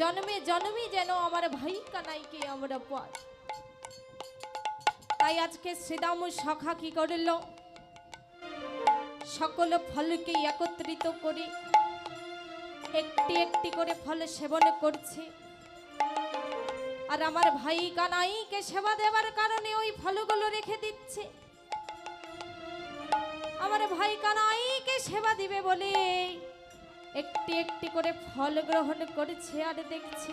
জন্মে জন্মে যেন আমার ভাই কানাইকে আমরা পাই। তাই আজকে শ্রীদাম সখা কি করল? সকল ফলকে একত্রিত করে একটি একটি করে ফল সেবন করছে। আর আমার ভাই কানাইকে সেবা দেওয়ার কারণে ওই ফলগুলো রেখে দিচ্ছে। আমার ভাই কানাইকে সেবা দিবে বলে একটি একটি করে ফল গ্রহণ করেছে আর দেখছে,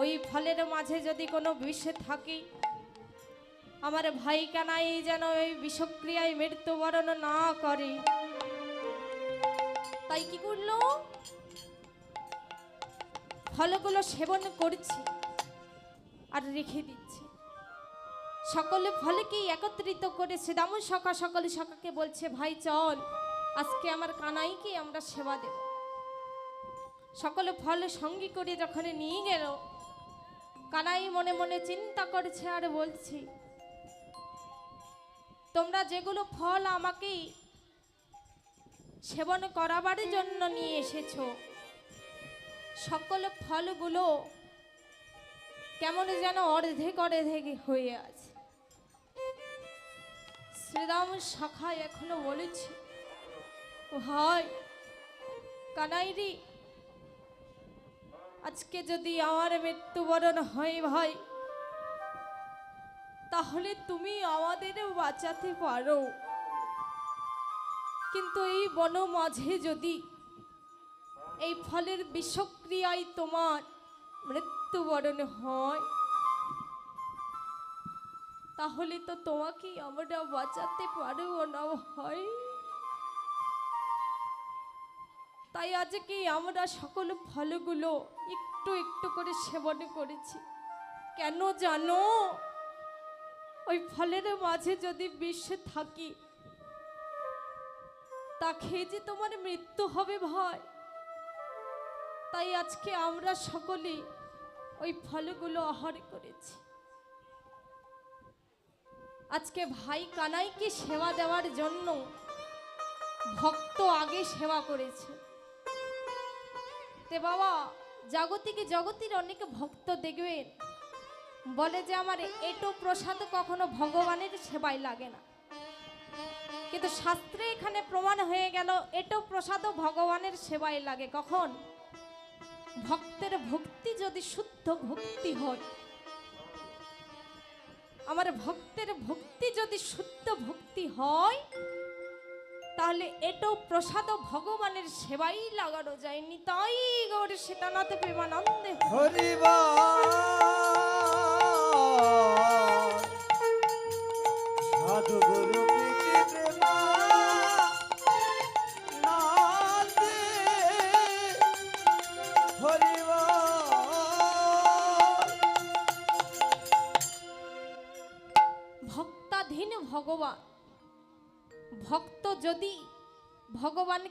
ওই ফলের মাঝে যদি কোনো বিষে থাকে, আমার ভাই কানাই যেন ওই বিষক্রিয়ায় মৃত্যুবরণ না করে। তাই কি করল? ফলগুলো সেবন করছে আর রেখে দিচ্ছে। সকলে ফলকেই একত্রিত করে শ্রীদাম সকা সকলে সকাকে বলছে, ভাই, চল। আজকে আমার কানাইকে আমরা সেবা দেব। সকলে ফল সঙ্গী করে যখন নিয়ে গেল, কানাই মনে মনে চিন্তা করছে আর বলছি, তোমরা যেগুলো ফল আমাকে সেবন করাবার জন্য নিয়ে এসেছ, সকল ফলগুলো কেমন যেন অর্ধেক অর্ধেক হয়ে আছে। শ্রীরাম শাখা এখনও বলেছে ভাই কানাইরি, আজকে যদি আমার মৃত্যুবরণ হয় ভাই, তাহলে তুমি বাঁচাতে পারো। কিন্তু এই বন মাঝে যদি এই ফলের বিষক্রিয়ায় তোমার মৃত্যুবরণ হয়, তাহলে তো তোমাকেই আমরা বাঁচাতে পারব না ভাই। তাই আজকে আমরা সকল ফলগুলো একটু একটু করে সেবন করেছি। কেন জানো? ওই ফলের মাঝে যদি বিষ থাকি, তা খেয়ে যে তোমার মৃত্যু হবে ভয় তাই আজকে আমরা সকলে ওই ফলগুলো আহার করেছি। আজকে ভাই কানাইকে সেবা দেওয়ার জন্য ভক্ত আগে সেবা করেছে। তে বাবা, জাগতিকে জগতের অনেক ভক্ত দেখবেন। বলে যে আমার এটো প্রসাদ কখনো ভগবানের সেবায় লাগে না। কিন্তু শাস্ত্রে এখানে প্রমাণ হয়ে গেল, এটো প্রসাদও ভগবানের সেবায় লাগে কখন? ভক্তের ভক্তি যদি শুদ্ধ ভক্তি হয়, আমার ভক্তের ভক্তি যদি শুদ্ধ ভক্তি হয় তাহলে এটাও প্রসাদ ভগবানের সেবাই লাগানো যায়নি। তাই গৌর সীতানাথ প্রেমানন্দে। হরিবা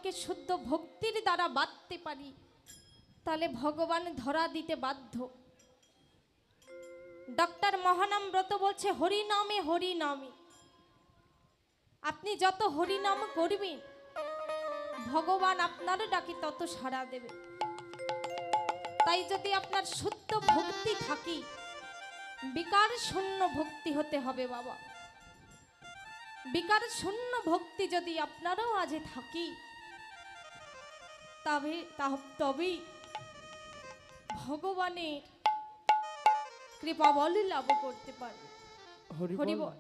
ভগবানকে শুদ্ধ ভক্তির দ্বারা বাঁধতে পারি, তাহলে ভগবান ধরা দিতে বাধ্য। ডক্টর মহানাম ব্রত বলছে হরি নামে হরি নামে আপনি যত হরি নাম করবেন, ভগবান আপনার ডাকে তত সাড়া দেবে। তাই যদি আপনার শুদ্ধ ভক্তি থাকি, বিকার শূন্য ভক্তি হতে হবে বাবা। বিকার শূন্য ভক্তি যদি আপনারও আজে থাকি তবে তা- তবেই ভগবানের কৃপা বল লাভ করতে পারবে। হরিবল।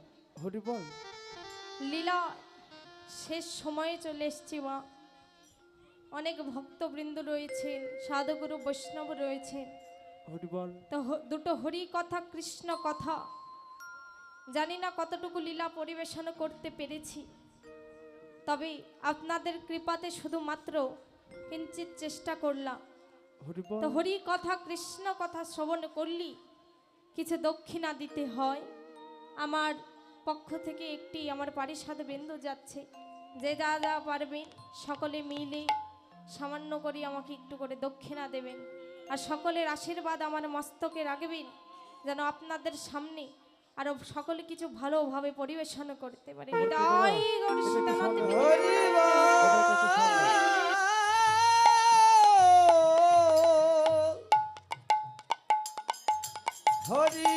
হরিবল। লীলা শেষ সময়ে চলে এসছি মা। অনেক ভক্তবৃন্দ রয়েছেন সাধুগুরু বৈষ্ণব রয়েছেন। হরিবল। তো দুটো হরি কথা কৃষ্ণ কথা। জানি না কতটুকু লীলা পরিবেশন করতে পেরেছি। তবে আপনাদের কৃপাতে শুধুমাত্র কিঞ্চিত চেষ্টা করলাম। তো হরি কথা কৃষ্ণ কথা শ্রবণ করলি কিছু দক্ষিণা দিতে হয়। আমার পক্ষ থেকে একটি আমার পারিষদ বিন্দু যাচ্ছে। যে যা যা পারবেন সকলে মিলে সামান্য করে আমাকে একটু করে দক্ষিণা দেবেন। আর সকলের আশীর্বাদ আমার মস্তকে রাখবেন যেন আপনাদের সামনে আরও সকলে কিছু ভালোভাবে পরিবেশন করতে পারে। হৃদয় হরি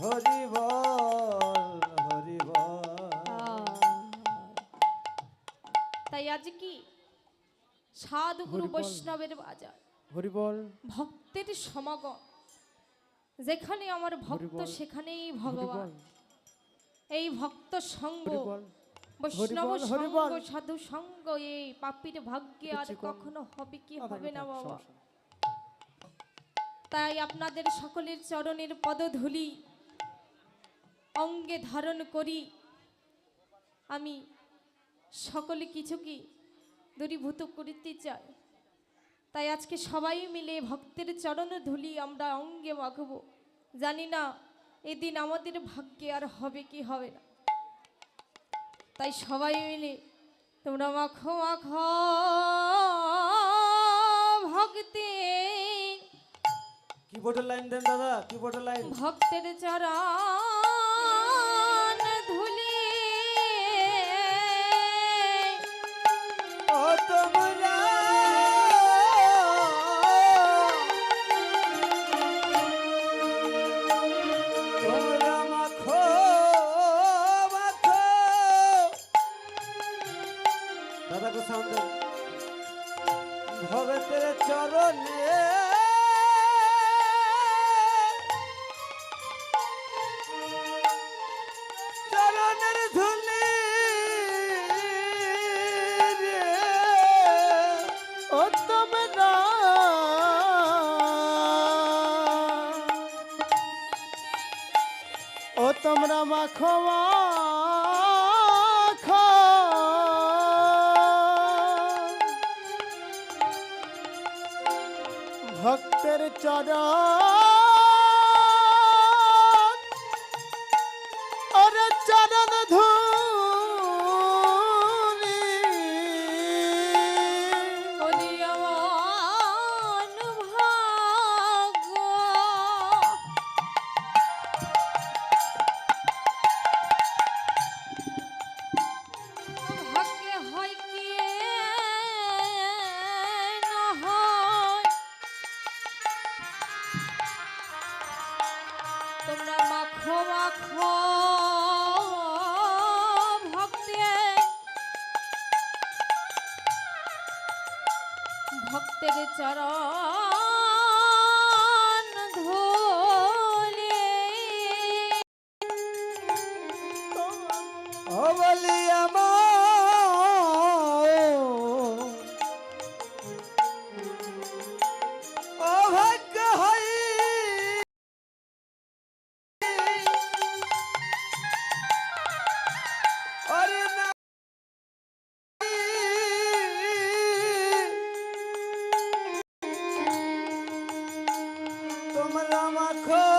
হরি বল হরি বল। তাই আজ কি? সাধু গুরু বৈষ্ণবের বাজার। হরি বল। ভক্তের সমাগম। যেখানে আমার ভক্ত সেখানেই ভগবান। এই ভক্ত সঙ্গ বৈষ্ণব সঙ্গ সাধু সঙ্গ এই পাপির ভাগ্যে আর কখনো হবে কি? হবে না বাবা। তাই আপনাদের সকলের চরণের পদধূলি অঙ্গে ধারণ করি। আমি সকলে কিছু কি দূরীভূত করিতে চাই। তাই আজকে সবাই মিলে ভক্তের চরণ ধুলি আমরা অঙ্গে মাখব। জানি না এদিন আমাদের ভাগ্যে আর হবে কি হবে না। তাই সবাই মিলে তোমরা মাখো মাখো, ভক্তি। কিবোর্ডের লাইন দেন দাদা? কিবোর্ডের লাইন? ভক্তের চরণ তোমরা মাখো মাখো। ভক্তের চরণ তোমরা মাখো মাখো। ভক্তে ভক্তের চরণ তোমরা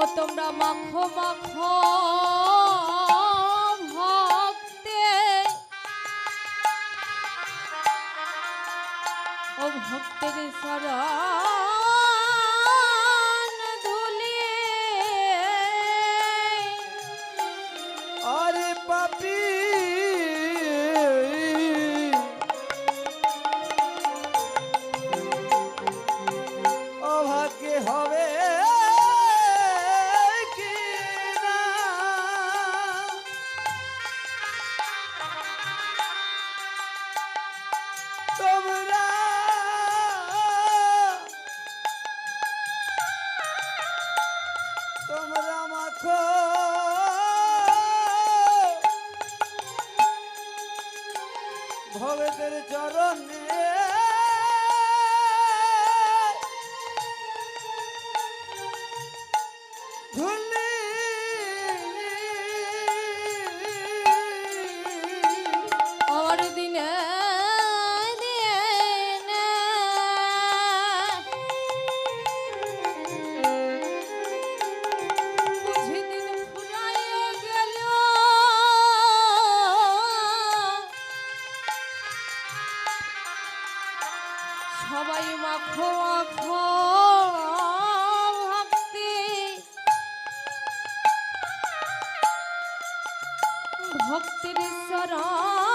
ও তোমরা মাখো মাখো ভক্তে। ও ভক্তের শরণ তোমরা মাখো ভবেদের চরণে ভক্তের চরণ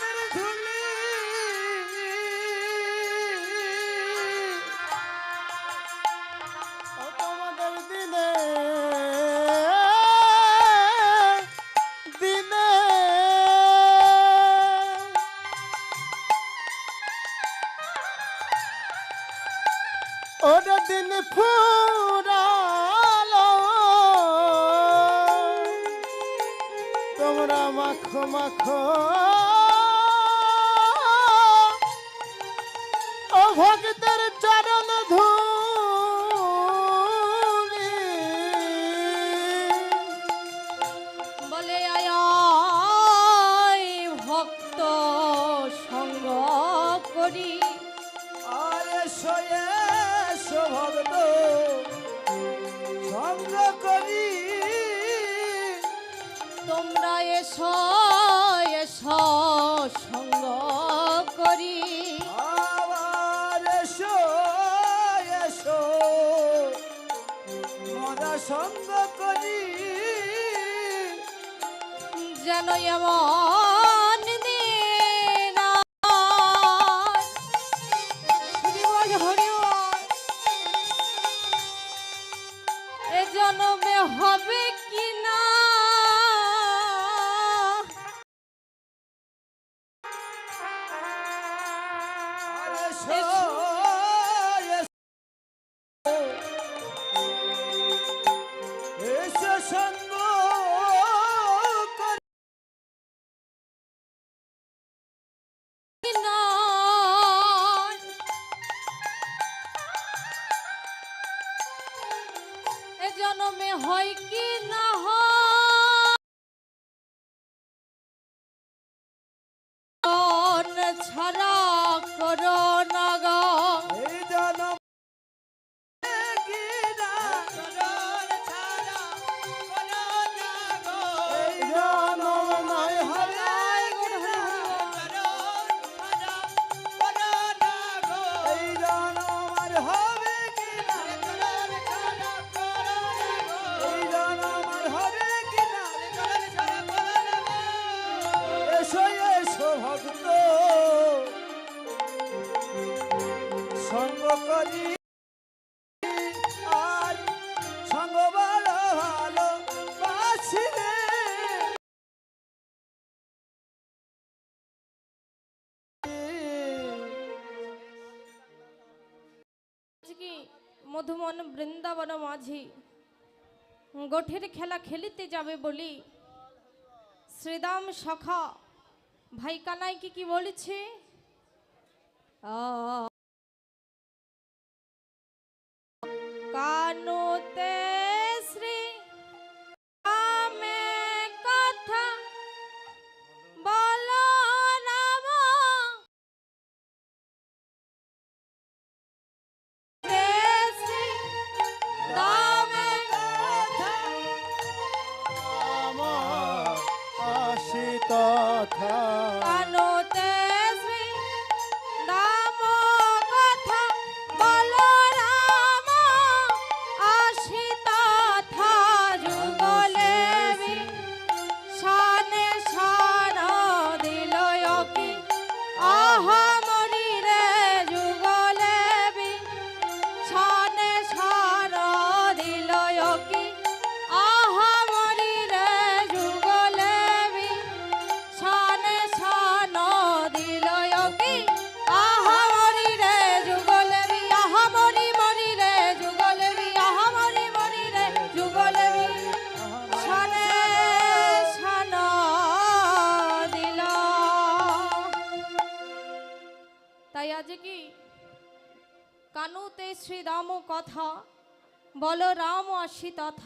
আমার ধুলো হরি আরে সঙ্গ করি। তোমরা এস এস সঙ্গ করি। আবার এসো এসো মরা সঙ্গ করি। যেন এমন বৃন্দাবন মাঝি গোঠের খেলা খেলিতে যাবে বলি। শ্রীদাম সখা ভাই কানাই কি বলেছে? আ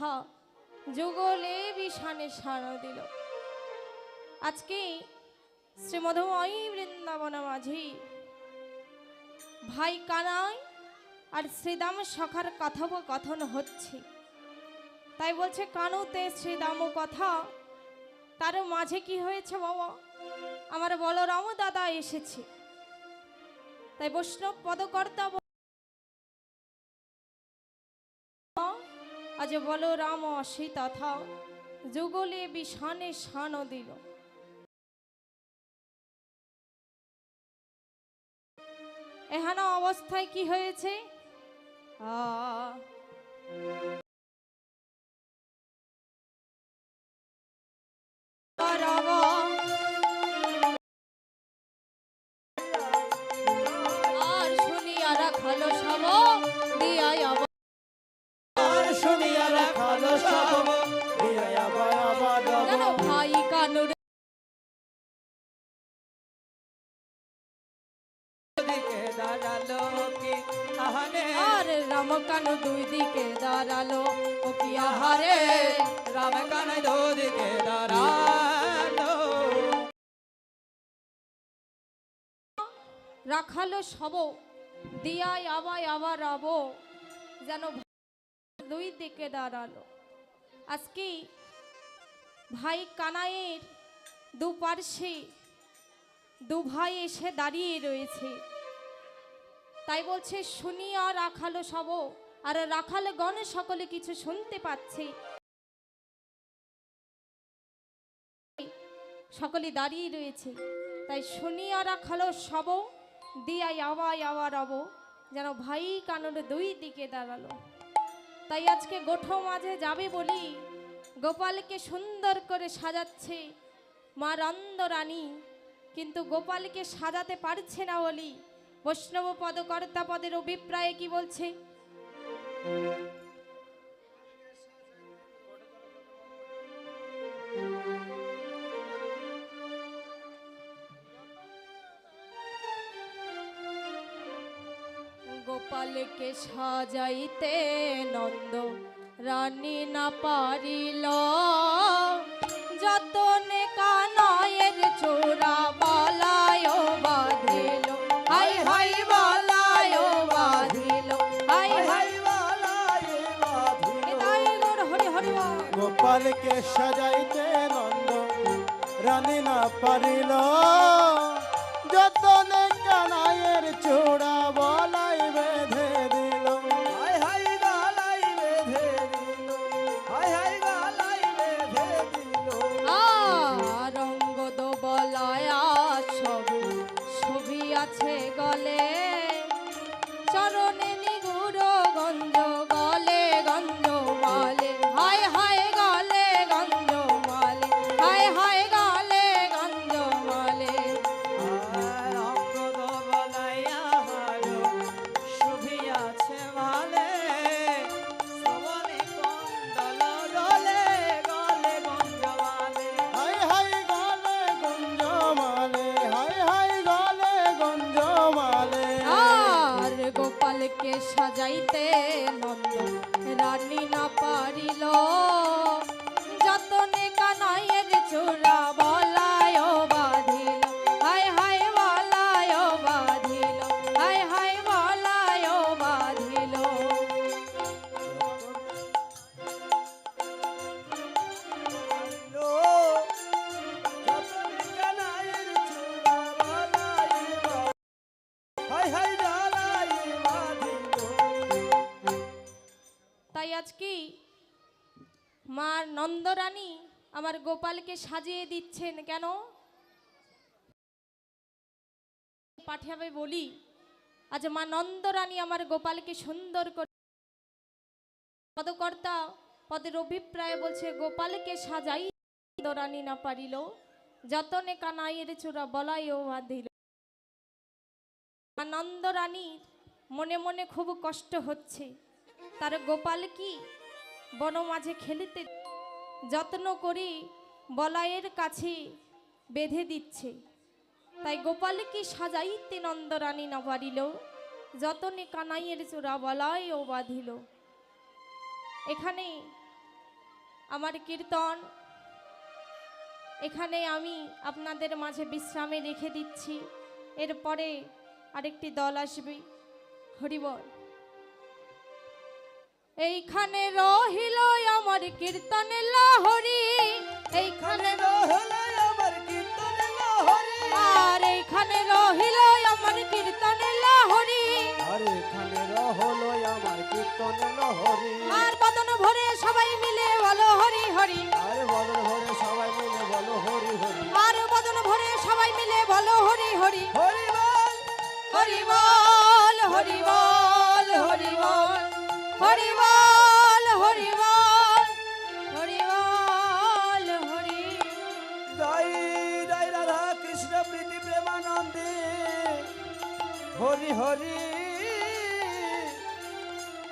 তথা যুগলে বিষানে সান দিল। আজকে শ্রীমধুময়ী বৃন্দাবন মাঝি ভাই কানাই আর শ্রীদাম সখার কথোপকথন হচ্ছে। তাই বলছে, কানুতে শ্রীদাম কথা, তার মাঝে কি হয়েছে বাবা? আমার বলরাম দাদা এসেছে। তাই বৈষ্ণব পদকর্তা আজ বলরাম আসি তথা যুগলে বিষানে শান দিল। এহানো অবস্থায় কি হয়েছে। আর শুনিয়া রাখালো সব। কানু দুই দিকে দাঁড়াল, ও কি আহারে? রাম কান দিকে দাঁড়াল। রাখালো সব, দিয়াই আবাই আবার রব, যেন দুই দিকে দাঁড়াল। আজকে ভাই কানাইয়ের দুপার্শ্বে দু ভাই এসে দাঁড়িয়ে রয়েছে। তাই বলছে, শুনিয়া রাখালো সব আর রাখাল গণ সকলে কিছু শুনতে পাচ্ছে। সকলে দাঁড়িয়ে রয়েছে। তাই শুনিয়া রাখালো সব, দিয়াই আওয়াই আওয়া রব যেন ভাই কানুর দুই দিকে দাঁড়াল। তাই আজকে গোঠো মাঝে যাবে বলি, গোপালকে সুন্দর করে সাজাচ্ছে মা রানী কিন্তু গোপালকে সাজাতে পারছে না বলি বৈষ্ণব পদকর্তা পদের অভিপ্রায়ে কি বলছে? গোপালকে সাজাইতে নন্দ রানী না পারিল। যতনে কানায়ের গোপালকে সাজাইতে নন্দ রানী না পারিল। যতনে কানায়ের চূড়া আমার গোপালকে সাজিয়ে দিচ্ছেন কেন? পাঠিয়াবে বলি, আজ মা নন্দরানী আমার গোপালকে সুন্দর করে পদকর্তা পদের অভিপ্রায় বলছে, গোপালকে সাজাই নন্দরানী না পারিল, যতনে কানাইয়ের চূড়া বলাইও বাঁধিল। নন্দরানীর মনে মনে খুব কষ্ট হচ্ছে। তার গোপাল কি বন মাঝে খেলিতে যত্ন করি বলায়ের কাছে বেঁধে দিচ্ছে। তাই গোপাল কি সাজাইতে নন্দরানী না পারিল, যতনে কানাইয়ের চূড়া বলাই ও বাঁধিল। এখানে আমার কীর্তন, এখানে আমি আপনাদের মাঝে বিশ্রামে রেখে দিচ্ছি। এরপরে আরেকটি দল আসবে। হরিবল। এইখানে রহিল আমার কীর্তনের লহরি। এইখানে রহলে আমার কীর্তন লহরি। আর এইখানে রহিল আমার কীর্তনের লহরি। আর এখানে রহলো আমার কীর্তন লহরি। আর বদন ভরে সবাই মিলে বলো হরি হরি। আর বদল ভরে সবাই মিলে বলো হরি হরি। আর বদন ভরে সবাই মিলে বলো হরি হরি। হরি বল। হরি বল হরি বল হরি বল। হরি বল হরি বল হরি। বল হরি জয় জয় রাধা কৃষ্ণ প্রীতি প্রেমানন্দে। হরি হরি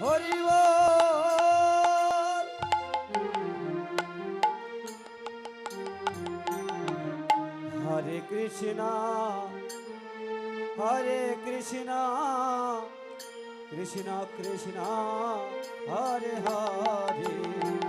হরি বল হরে কৃষ্ণ হরে কৃষ্ণ। কৃষ্ণ কৃষ্ণ হরে হরে।